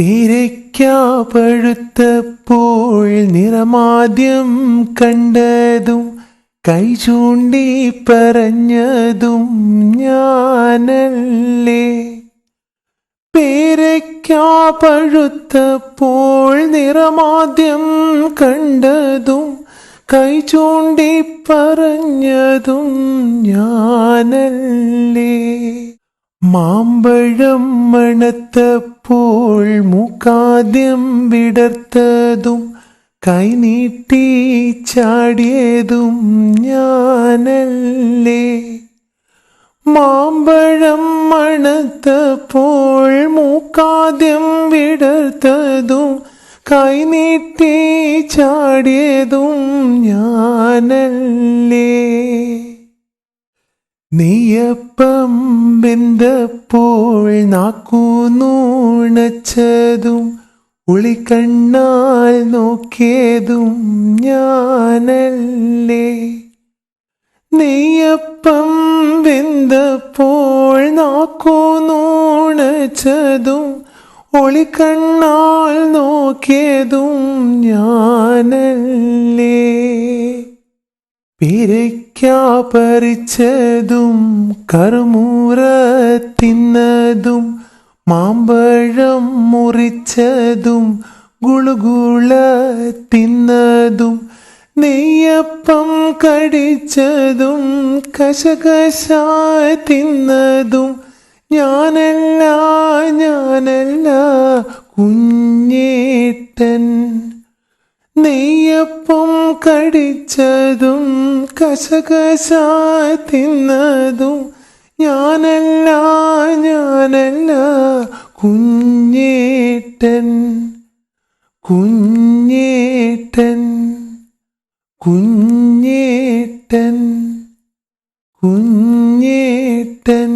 പേരയ്ക്കാ പഴുത്തപ്പോൾ നിറമാദ്യം കണ്ടതും കൈ ചൂണ്ടി പറഞ്ഞതും ഞാനല്ലേ. പേരയ്ക്കാ പഴുത്തപ്പോൾ നിറമാദ്യം കണ്ടതും കൈ ചൂണ്ടി പറഞ്ഞതും ഞാനല്ലേ. മാമ്പഴം മണത്തപ്പോൾ മുക്കാദ്യം വിടർത്തതും കൈനീട്ടി ചാടിയതും ഞാനല്ലേ. മാമ്പഴം മണത്തപ്പോൾ മൂക്കാദ്യം വിടർത്തതും കൈനീട്ടി ചാടിയതും ഞാനല്ലേ. നെയ്യപ്പം വെന്തപ്പോൾ നാക്കൂന്നൂണച്ചതും ഉളിക്കണ്ണാൽ നോക്കിയതും ഞാനല്ലേ. നെയ്യപ്പം വെന്തപ്പോൾ നാക്കൂന്നൂണച്ചതും ഒളിക്കണ്ണാൽ നോക്കിയതും ഞാനല്ലേ. പേരയ്ക്കാ പറിച്ചതും കർമൂര തിന്നതും മാമ്പഴം മുറിച്ചതും ഗുളുഗുള തിന്നതും നെയ്യപ്പം കടിച്ചതും കശകശ തിന്നതും ഞാനല്ല ഞാനല്ല കുഞ്ഞേട്ടൻ. നെയ്യപ്പം കടിച്ചതും കശകശ തിന്നതും ഞാനല്ല ഞാനല്ല കുഞ്ഞേട്ടൻ കുഞ്ഞേട്ടൻ കുഞ്ഞേട്ടൻ കുഞ്ഞേട്ടൻ.